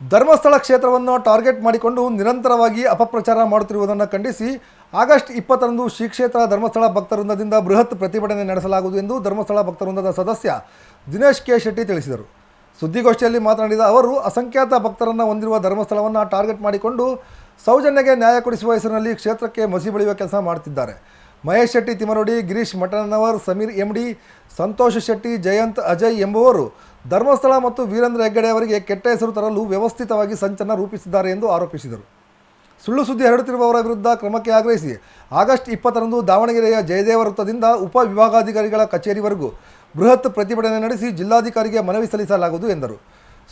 ಧರ್ಮಸ್ಥಳ ಕ್ಷೇತ್ರವನ್ನು ಟಾರ್ಗೆಟ್ ಮಾಡಿಕೊಂಡು ನಿರಂತರವಾಗಿ ಅಪಪ್ರಚಾರ ಮಾಡುತ್ತಿರುವುದನ್ನು ಖಂಡಿಸಿ ಆಗಸ್ಟ್ ಇಪ್ಪತ್ತರಂದು ಶ್ರೀ ಕ್ಷೇತ್ರ ಧರ್ಮಸ್ಥಳ ಭಕ್ತವೃಂದದಿಂದ ಬೃಹತ್ ಪ್ರತಿಭಟನೆ ನಡೆಸಲಾಗುವುದು ಎಂದು ಧರ್ಮಸ್ಥಳ ಭಕ್ತವೃಂದದ ಸದಸ್ಯ ದಿನೇಶ್ ಕೆ ಶೆಟ್ಟಿ ತಿಳಿಸಿದರು. ಸುದ್ದಿಗೋಷ್ಠಿಯಲ್ಲಿ ಮಾತನಾಡಿದ ಅವರು, ಅಸಂಖ್ಯಾತ ಭಕ್ತರನ್ನು ಹೊಂದಿರುವ ಧರ್ಮಸ್ಥಳವನ್ನು ಟಾರ್ಗೆಟ್ ಮಾಡಿಕೊಂಡು ಸೌಜನ್ಯಗೆ ನ್ಯಾಯ ಕೊಡಿಸುವ ಹೆಸರಿನಲ್ಲಿ ಕ್ಷೇತ್ರಕ್ಕೆ ಮಸಿ ಬೆಳೆಯುವ ಕೆಲಸ ಮಾಡುತ್ತಿದ್ದಾರೆ. ಮಹೇಶ್ ಶೆಟ್ಟಿ ತಿಮರೋಡಿ ಗಿರೀಶ್ ಮಠನವರ್ ಸಮೀರ್ ಎಂಡಿ ಸಂತೋಷ್ ಶೆಟ್ಟಿ, ಜಯಂತ್ ಅಜಯ್ ಎಂಬುವರು ಧರ್ಮಸ್ಥಳ ಮತ್ತು ವೀರೇಂದ್ರ ಹೆಗ್ಗಡೆ ಅವರಿಗೆ ಕೆಟ್ಟ ಹೆಸರು ತರಲು ವ್ಯವಸ್ಥಿತವಾಗಿ ಸಂಚನ್ನು ರೂಪಿಸಿದ್ದಾರೆ ಎಂದು ಆರೋಪಿಸಿದರು. ಸುಳ್ಳು ಸುದ್ದಿ ಹರಡುತ್ತಿರುವವರ ವಿರುದ್ಧ ಕ್ರಮಕ್ಕೆ ಆಗ್ರಹಿಸಿ ಆಗಸ್ಟ್ ಇಪ್ಪತ್ತರಂದು ದಾವಣಗೆರೆಯ ಜಯದೇವ ವೃತ್ತದಿಂದ ಉಪ ವಿಭಾಗಾಧಿಕಾರಿಗಳ ಕಚೇರಿವರೆಗೂ ಬೃಹತ್ ಪ್ರತಿಭಟನೆ ನಡೆಸಿ ಜಿಲ್ಲಾಧಿಕಾರಿಗೆ ಮನವಿ ಸಲ್ಲಿಸಲಾಗುವುದು ಎಂದರು.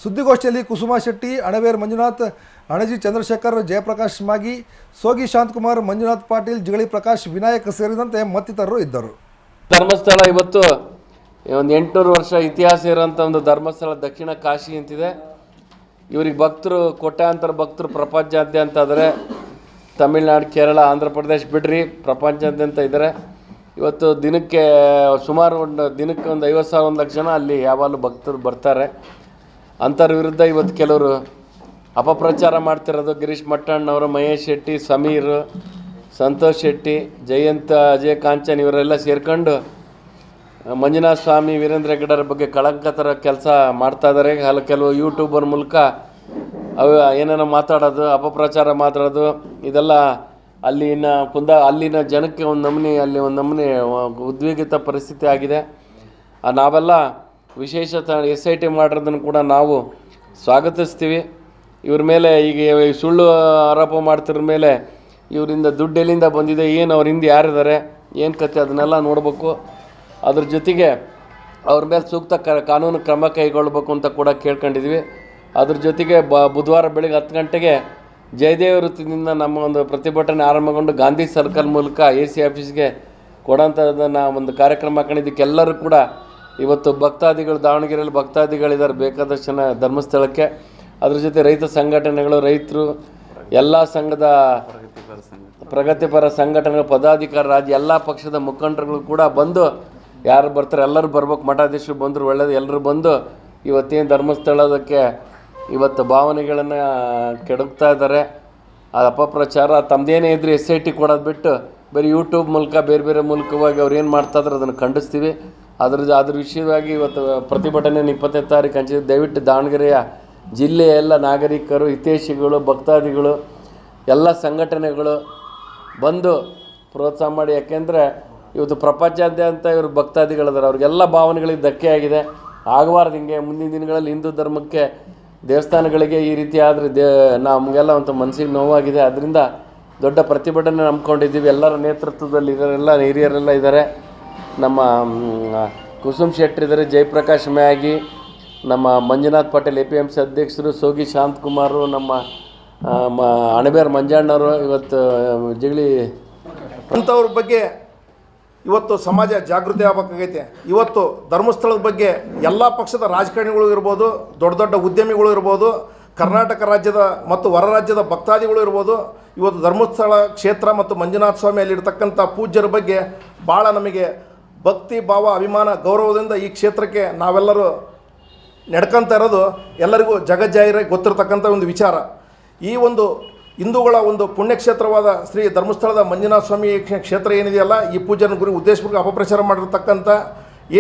ಸುದ್ದಿಗೋಷ್ಠಿಯಲ್ಲಿ ಕುಸುಮಾ ಶೆಟ್ಟಿ, ಅಣವೇರ್ ಮಂಜುನಾಥ್ ಅಣಜಿ ಚಂದ್ರಶೇಖರ್, ಜಯಪ್ರಕಾಶ್ ಮಾಗಿ, ಸೋಗಿ ಶಾಂತಕುಮಾರ್, ಮಂಜುನಾಥ್ ಪಾಟೀಲ್, ಜಿಗಳಿ ಪ್ರಕಾಶ್, ವಿನಾಯಕ್ ಸೇರಿದಂತೆ ಮತ್ತಿತರರು ಇದ್ದರು. ಧರ್ಮಸ್ಥಳ ಇವತ್ತು ಒಂದು ಎಂಟುನೂರು ವರ್ಷ ಇತಿಹಾಸ ಇರೋಂಥ ಒಂದು ಧರ್ಮಸ್ಥಳ ದಕ್ಷಿಣ ಕಾಶಿ ಅಂತಿದೆ. ಇವ್ರಿಗೆ ಭಕ್ತರು, ಕೋಟ್ಯಾಂತರ ಭಕ್ತರು ಪ್ರಪಂಚಾದ್ಯಂತ ಆದರೆ ತಮಿಳ್ನಾಡು, ಕೇರಳ, ಆಂಧ್ರ ಪ್ರದೇಶ್ ಬಿಡ್ರಿ ಪ್ರಪಂಚಾದ್ಯಂತ ಇದ್ದಾರೆ. ಇವತ್ತು ದಿನಕ್ಕೆ ಸುಮಾರು ಒಂದು ದಿನಕ್ಕೆ ಒಂದು ಐವತ್ತು ಸಾವಿರ ಒಂದು ಲಕ್ಷ ಜನ ಅಲ್ಲಿ ಯಾವಾಗಲೂ ಭಕ್ತರು ಬರ್ತಾರೆ. ಅಂಥವ್ರ ವಿರುದ್ಧ ಇವತ್ತು ಕೆಲವರು ಅಪಪ್ರಚಾರ ಮಾಡ್ತಿರೋದು ಗಿರೀಶ್ ಮಟ್ಟಣ್ಣವರು ಮಹೇಶ್ ಶೆಟ್ಟಿ, ಸಮೀರ್, ಸಂತೋಷ್ ಶೆಟ್ಟಿ, ಜಯಂತ, ಅಜಯ್ ಕಾಂಚನ್ ಇವರೆಲ್ಲ ಸೇರ್ಕೊಂಡು ಮಂಜುನಾಥ ಸ್ವಾಮಿ, ವೀರೇಂದ್ರ ಹೆಗ್ಗಡರ ಬಗ್ಗೆ ಕಳಂಕ ಥರ ಕೆಲಸ ಮಾಡ್ತಾ ಇದ್ದಾರೆ ಹಲ ಕೆಲವು ಯೂಟ್ಯೂಬರ್ ಮೂಲಕ ಅವು ಏನೇನೋ ಮಾತಾಡೋದು, ಅಪಪ್ರಚಾರ ಮಾತಾಡೋದು, ಇದೆಲ್ಲ ಅಲ್ಲಿನ ಕುಂದ, ಅಲ್ಲಿನ ಜನಕ್ಕೆ ಒಂದು ನಮೂನಿ, ಅಲ್ಲಿ ಒಂದು ನಮೂನಿ ಉದ್ವೇಗಿತ ಪರಿಸ್ಥಿತಿ ಆಗಿದೆ. ನಾವೆಲ್ಲ ವಿಶೇಷ ಎಸ್ ಐ ಟಿ ಮಾಡಿರೋದನ್ನು ಕೂಡ ನಾವು ಸ್ವಾಗತಿಸ್ತೀವಿ. ಇವ್ರ ಮೇಲೆ ಈಗ ಸುಳ್ಳು ಆರೋಪ ಮಾಡ್ತಿರ ಮೇಲೆ ಇವರಿಂದ ದುಡ್ಡು ಎಲ್ಲಿಂದ ಬಂದಿದೆ, ಏನು ಅವ್ರ ಹಿಂದೆ ಯಾರಿದ್ದಾರೆ, ಏನು ಕತೆ, ಅದನ್ನೆಲ್ಲ ನೋಡಬೇಕು. ಅದ್ರ ಜೊತೆಗೆ ಅವ್ರ ಮೇಲೆ ಸೂಕ್ತ ಕಾನೂನು ಕ್ರಮ ಕೈಗೊಳ್ಳಬೇಕು ಅಂತ ಕೂಡ ಕೇಳ್ಕೊಂಡಿದ್ವಿ. ಅದ್ರ ಜೊತೆಗೆ ಬ, ಬುಧವಾರ ಬೆಳಗ್ಗೆ ಹತ್ತು ಗಂಟೆಗೆ ಜಯದೇವ ವೃತ್ತದಿಂದ ನಮ್ಮ ಒಂದು ಪ್ರತಿಭಟನೆ ಆರಂಭಗೊಂಡು ಗಾಂಧಿ ಸರ್ಕಲ್ ಮೂಲಕ ಎ ಸಿ ಆಫೀಸ್ಗೆ ಕೊಡೋಂಥದ್ದನ್ನು ಒಂದು ಕಾರ್ಯಕ್ರಮ ಹಾಕೊಂಡಿದ್ದಕ್ಕೆಲ್ಲರೂ ಕೂಡ ಇವತ್ತು ಭಕ್ತಾದಿಗಳು, ದಾವಣಗೆರೆಯಲ್ಲಿ ಭಕ್ತಾದಿಗಳಿದ್ದಾರೆ, ಬೇಕಾದಷ್ಟು ಜನ ಧರ್ಮಸ್ಥಳಕ್ಕೆ. ಅದ್ರ ಜೊತೆ ರೈತ ಸಂಘಟನೆಗಳು, ರೈತರು, ಎಲ್ಲ ಸಂಘದ ಪ್ರಗತಿಪರ ಸಂಘಟನೆಗಳು, ಪದಾಧಿಕಾರಿ ರಾಜ್ಯ, ಎಲ್ಲ ಪಕ್ಷದ ಮುಖಂಡರುಗಳು ಕೂಡ ಬಂದು, ಯಾರು ಬರ್ತಾರೆ, ಎಲ್ಲರೂ ಬರ್ಬೇಕು, ಮಠಾಧೀಶರು ಬಂದರು, ಒಳ್ಳೇದು, ಎಲ್ಲರೂ ಬಂದು ಇವತ್ತೇನು ಧರ್ಮಸ್ಥಳದಕ್ಕೆ ಇವತ್ತು ಭಾವನೆಗಳನ್ನು ಕೆಡಕ್ತಾ ಇದ್ದಾರೆ. ಆ ಅಪಪ್ರಚಾರ ತಮ್ಮದೇನೇ ಇದ್ರೆ ಎಸ್ ಐ ಟಿ ಕೊಡೋದು ಬಿಟ್ಟು ಬರೀ ಯೂಟ್ಯೂಬ್ ಮೂಲಕ ಬೇರೆ ಬೇರೆ ಮೂಲಕವಾಗಿ ಅವ್ರು ಏನು ಮಾಡ್ತಾ ಇದ್ದಾರೆ ಅದನ್ನು ಖಂಡಿಸ್ತೀವಿ. ಅದ್ರ ಅದ್ರ ವಿಷಯವಾಗಿ ಇವತ್ತು ಪ್ರತಿಭಟನೆ ಇಪ್ಪತ್ತೈದು ತಾರೀಕು ಹಂಚಿದ್ದು ದಯವಿಟ್ಟು ದಾವಣಗೆರೆಯ ಜಿಲ್ಲೆಯ ಎಲ್ಲ ನಾಗರಿಕರು, ಹಿತೈಷಿಗಳು, ಭಕ್ತಾದಿಗಳು, ಎಲ್ಲ ಸಂಘಟನೆಗಳು ಬಂದು ಪ್ರೋತ್ಸಾಹ ಮಾಡಿ. ಯಾಕೆಂದರೆ ಇವತ್ತು ಪ್ರಪಂಚಾದ್ಯಂತ ಇವರು ಭಕ್ತಾದಿಗಳಿದ್ದಾರೆ ಅವ್ರಿಗೆಲ್ಲ ಭಾವನೆಗಳಿಗೆ ಧಕ್ಕೆ ಆಗಿದೆ. ಆಗಬಾರ್ದು ಹಿಂಗೆ ಮುಂದಿನ ದಿನಗಳಲ್ಲಿ ಹಿಂದೂ ಧರ್ಮಕ್ಕೆ ದೇವಸ್ಥಾನಗಳಿಗೆ ಈ ರೀತಿ ಆದರೆ ದೇ, ನಮಗೆಲ್ಲ ಒಂದು ಮನಸ್ಸಿಗೆ ನೋವಾಗಿದೆ. ಅದರಿಂದ ದೊಡ್ಡ ಪ್ರತಿಭಟನೆ ನಂಬ್ಕೊಂಡಿದ್ದೀವಿ ಎಲ್ಲರ ನೇತೃತ್ವದಲ್ಲಿ ಇದರೆಲ್ಲ ಹಿರಿಯರೆಲ್ಲ ಇದ್ದಾರೆ. ನಮ್ಮ ಕುಸುಮ್ ಶೆಟ್ಟಿ ಇದ್ದಾರೆ, ಜಯಪ್ರಕಾಶ್ ಮ್ಯಾಗಿ ನಮ್ಮ Manjunath Patel A P M C ಅಧ್ಯಕ್ಷರು, ಸೋಗಿ ಶಾಂತಕುಮಾರು ನಮ್ಮ ಮ, ಅಣಬೇರ್ ಮಂಜಣ್ಣವರು ಇವತ್ತು ಜಗಳಿ ಅಂಥವ್ರ ಬಗ್ಗೆ ಇವತ್ತು ಸಮಾಜ ಜಾಗೃತಿ ಆಗಬೇಕಾಗೈತೆ. ಇವತ್ತು ಧರ್ಮಸ್ಥಳದ ಬಗ್ಗೆ ಎಲ್ಲ ಪಕ್ಷದ ರಾಜಕಾರಣಿಗಳು ಇರ್ಬೋದು, ದೊಡ್ಡ ದೊಡ್ಡ ಉದ್ಯಮಿಗಳು ಇರ್ಬೋದು, ಕರ್ನಾಟಕ ರಾಜ್ಯದ ಮತ್ತು ಹೊರ ರಾಜ್ಯದ ಭಕ್ತಾದಿಗಳು ಇರ್ಬೋದು, ಇವತ್ತು ಧರ್ಮಸ್ಥಳ ಕ್ಷೇತ್ರ ಮತ್ತು ಮಂಜುನಾಥ ಸ್ವಾಮಿ ಅಲ್ಲಿರ್ತಕ್ಕಂಥ ಪೂಜ್ಯರ ಬಗ್ಗೆ ಭಾಳ ನಮಗೆ ಭಕ್ತಿ, ಭಾವ, ಅಭಿಮಾನ, ಗೌರವದಿಂದ ಈ ಕ್ಷೇತ್ರಕ್ಕೆ ನಾವೆಲ್ಲರೂ ನಡ್ಕೊಂತ ಇರೋದು ಎಲ್ಲರಿಗೂ ಜಗಜ್ಜಾಹಿರ ಗೊತ್ತಿರತಕ್ಕಂಥ ಒಂದು ವಿಚಾರ. ಈ ಒಂದು ಹಿಂದೂಗಳ ಒಂದು ಪುಣ್ಯಕ್ಷೇತ್ರವಾದ ಶ್ರೀ ಧರ್ಮಸ್ಥಳದ ಮಂಜುನಾಥ ಸ್ವಾಮಿ ಕ್ಷೇತ್ರ ಏನಿದೆಯಲ್ಲ, ಈ ಪೂಜನ ಗುರಿ ಉದ್ದೇಶಪೂರ್ವಕ ಅಪಪ್ರಚಾರ ಮಾಡಿರ್ತಕ್ಕಂಥ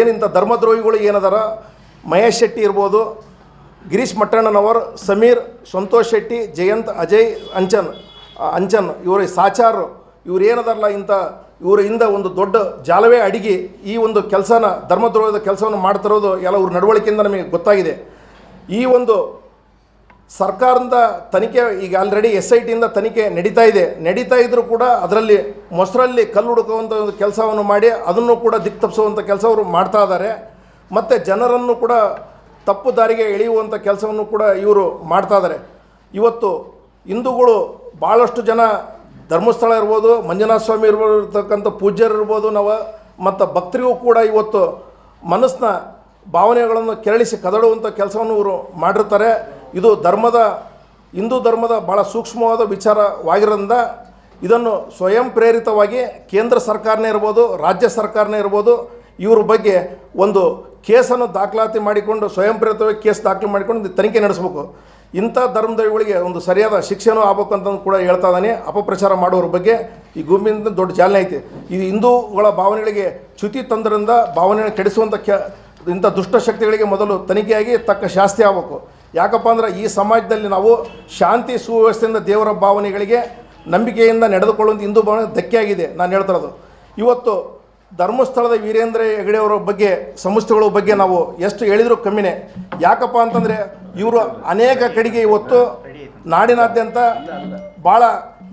ಏನಿಂಥ ಧರ್ಮದ್ರೋಹಿಗಳು ಏನದಾರ, ಮಹೇಶ್ ಶೆಟ್ಟಿ ಇರ್ಬೋದು, ಗಿರೀಶ್ ಮಟ್ಟಣ್ಣನವರ್, ಸಮೀರ್ ಸಂತೋಷ್ ಶೆಟ್ಟಿ, ಜಯಂತ್ ಅಜಯ್ ಅಂಚನ್ ಅಂಚನ್, ಇವರು ಸಾಚಾರ್, ಇವ್ರು ಏನದಾರಲ್ಲ ಇಂಥ ಇವರಿಂದ ಒಂದು ದೊಡ್ಡ ಜಾಲವೇ ಅಡಿಗೆ ಈ ಒಂದು ಕೆಲಸನ, ಧರ್ಮದ್ರೋಹದ ಕೆಲಸವನ್ನು ಮಾಡ್ತಿರೋದು ಎಲ್ಲ ಇವ್ರ ನಡವಳಿಕೆಯಿಂದ ನಮಗೆ ಗೊತ್ತಾಗಿದೆ. ಈ ಒಂದು ಸರ್ಕಾರದಿಂದ ತನಿಖೆ, ಈಗ ಆಲ್ರೆಡಿ ಎಸ್ ಐ ಟಿಯಿಂದ ತನಿಖೆ ನಡೀತಾ ಇದೆ. ನಡೀತಾ ಇದ್ದರೂ ಕೂಡ ಅದರಲ್ಲಿ ಮೊಸರಲ್ಲಿ ಕಲ್ಲು ಹುಡುಕುವಂಥ ಒಂದು ಕೆಲಸವನ್ನು ಮಾಡಿ ಅದನ್ನು ಕೂಡ ದಿಕ್ಕು ತಪ್ಪಿಸುವಂಥ ಕೆಲಸ ಅವರು ಮಾಡ್ತಾ ಇದ್ದಾರೆ. ಮತ್ತು ಜನರನ್ನು ಕೂಡ ತಪ್ಪು ದಾರಿಗೆ ಎಳೆಯುವಂಥ ಕೆಲಸವನ್ನು ಕೂಡ ಇವರು ಮಾಡ್ತಾ ಇದ್ದಾರೆ. ಇವತ್ತು ಹಿಂದೂಗಳು ಭಾಳಷ್ಟು ಜನ ಧರ್ಮಸ್ಥಳ ಇರ್ಬೋದು, ಮಂಜುನಾಥ ಸ್ವಾಮಿ ಇರ್ಬೋದು ಪೂಜ್ಯರು ಇರ್ಬೋದು, ನಾವು ಮತ್ತು ಭಕ್ತರಿಗೂ ಕೂಡ ಇವತ್ತು ಮನಸ್ಸಿನ ಭಾವನೆಗಳನ್ನು ಕೆರಳಿಸಿ ಕದಡುವಂಥ ಕೆಲಸವನ್ನು ಇವರು ಮಾಡಿರ್ತಾರೆ. ಇದು ಧರ್ಮದ, ಹಿಂದೂ ಧರ್ಮದ ಭಾಳ ಸೂಕ್ಷ್ಮವಾದ ವಿಚಾರವಾಗಿರೋದ್ರಿಂದ ಇದನ್ನು ಸ್ವಯಂ ಪ್ರೇರಿತವಾಗಿ ಕೇಂದ್ರ ಸರ್ಕಾರನೇ ಇರ್ಬೋದು, ರಾಜ್ಯ ಸರ್ಕಾರನೇ ಇರ್ಬೋದು, ಇವ್ರ ಬಗ್ಗೆ ಒಂದು ಕೇಸನ್ನು ದಾಖಲಾತಿ ಮಾಡಿಕೊಂಡು, ಸ್ವಯಂ ಪ್ರೇರಿತವಾಗಿ ಕೇಸ್ ದಾಖಲು ಮಾಡಿಕೊಂಡು ತನಿಖೆ ನಡೆಸಬೇಕು. ಇಂಥ ಧರ್ಮದಳಿಗಳಿಗೆ ಒಂದು ಸರಿಯಾದ ಶಿಕ್ಷೆನೂ ಆಗಬೇಕು ಅಂತಂದು ಕೂಡ ಹೇಳ್ತಾ ಇದ್ದಾನೆ. ಅಪಪ್ರಚಾರ ಮಾಡೋರ ಬಗ್ಗೆ ಈ ಗುಂಪಿನಿಂದ ದೊಡ್ಡ ಚಾಲನೆ ಐತೆ. ಇದು ಹಿಂದೂಗಳ ಭಾವನೆಗಳಿಗೆ ಚ್ಯುತಿ ತಂದ್ರಿಂದ ಭಾವನೆಯನ್ನು ಕೆಡಿಸುವಂಥ ಕೆ ಇಂಥ ದುಷ್ಟಶಕ್ತಿಗಳಿಗೆ ಮೊದಲು ತನಿಖೆಯಾಗಿ ತಕ್ಕ ಶಾಸ್ತಿ ಆಗಬೇಕು. ಯಾಕಪ್ಪ ಅಂದ್ರೆ ಈ ಸಮಾಜದಲ್ಲಿ ನಾವು ಶಾಂತಿ ಸುವ್ಯವಸ್ಥೆಯಿಂದ ದೇವರ ಭಾವನೆಗಳಿಗೆ ನಂಬಿಕೆಯಿಂದ ನಡೆದುಕೊಳ್ಳುವಂಥ ಹಿಂದೂ ಭಾವನೆ ಧಕ್ಕೆ ಆಗಿದೆ ನಾನು ಹೇಳ್ತಿರೋದು ಇವತ್ತು ಧರ್ಮಸ್ಥಳದ ವೀರೇಂದ್ರ ಹೆಗಡೆಯವರ ಬಗ್ಗೆ ಸಂಸ್ಥೆಗಳ ಬಗ್ಗೆ ನಾವು ಎಷ್ಟು ಹೇಳಿದರೂ ಕಮ್ಮಿನೇ. ಯಾಕಪ್ಪ ಅಂತಂದರೆ, ಇವರು ಅನೇಕ ಕಡೆಗೆ ಇವತ್ತು ನಾಡಿನಾದ್ಯಂತ ಭಾಳ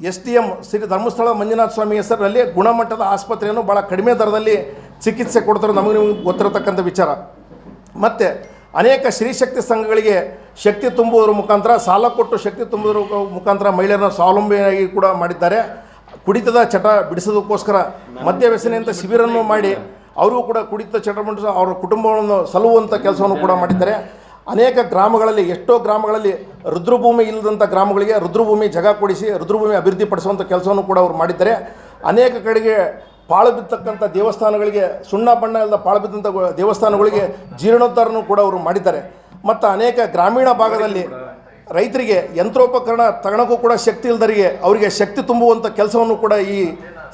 S T M Shri Dharmasthala Manjunatha Swami ಹೆಸರಿನಲ್ಲಿ ಗುಣಮಟ್ಟದ ಆಸ್ಪತ್ರೆಯನ್ನು ಭಾಳ ಕಡಿಮೆ ದರದಲ್ಲಿ ಚಿಕಿತ್ಸೆ ಕೊಡ್ತಾರೆ ನಮಗೆ ನಿಮಗೆ ಗೊತ್ತಿರತಕ್ಕಂಥ ವಿಚಾರ. ಮತ್ತು ಅನೇಕ ಸ್ತ್ರೀಶಕ್ತಿ ಸಂಘಗಳಿಗೆ ಶಕ್ತಿ ತುಂಬುವುದರ ಮುಖಾಂತರ, ಸಾಲ ಕೊಟ್ಟು ಶಕ್ತಿ ತುಂಬುವುದರ ಮುಖಾಂತರ ಮಹಿಳೆಯರನ್ನು ಸ್ವಾವಲಂಬಿಯಾಗಿ ಕೂಡ ಮಾಡಿದ್ದಾರೆ. ಕುಡಿತದ ಚಟ ಬಿಡಿಸೋದಕ್ಕೋಸ್ಕರ ಮದ್ಯ ವ್ಯಸನೆಯಿಂದ ಶಿಬಿರನ್ನು ಮಾಡಿ ಅವರು ಕೂಡ ಕುಡಿತ ಚಟ ಬಿಡಿಸ ಅವರ ಕುಟುಂಬವನ್ನು ಸಲುವಂಥ ಕೆಲಸವನ್ನು ಕೂಡ ಮಾಡಿದ್ದಾರೆ. ಅನೇಕ ಗ್ರಾಮಗಳಲ್ಲಿ, ಎಷ್ಟೋ ಗ್ರಾಮಗಳಲ್ಲಿ ರುದ್ರಭೂಮಿ ಇಲ್ಲದಂಥ ಗ್ರಾಮಗಳಿಗೆ ರುದ್ರಭೂಮಿ ಜಗ ಕೊಡಿಸಿ, ರುದ್ರಭೂಮಿ ಅಭಿವೃದ್ಧಿಪಡಿಸುವಂಥ ಕೆಲಸವನ್ನು ಕೂಡ ಅವರು ಮಾಡಿದ್ದಾರೆ. ಅನೇಕ ಕಡೆಗೆ ಪಾಳು ಬಿದ್ದಕ್ಕಂಥ ದೇವಸ್ಥಾನಗಳಿಗೆ, ಸುಣ್ಣ ಬಣ್ಣ ಇಲ್ಲದ ಪಾಳು ಬಿದ್ದಂಥ ದೇವಸ್ಥಾನಗಳಿಗೆ ಜೀರ್ಣೋದ್ಧಾರನೂ ಕೂಡ ಅವರು ಮಾಡಿದ್ದಾರೆ. ಮತ್ತು ಅನೇಕ ಗ್ರಾಮೀಣ ಭಾಗದಲ್ಲಿ ರೈತರಿಗೆ ಯಂತ್ರೋಪಕರಣ ತಗೊಳಕ್ಕೂ ಕೂಡ ಶಕ್ತಿ ಇಲ್ದರಿಗೆ ಅವರಿಗೆ ಶಕ್ತಿ ತುಂಬುವಂಥ ಕೆಲಸವನ್ನು ಕೂಡ ಈ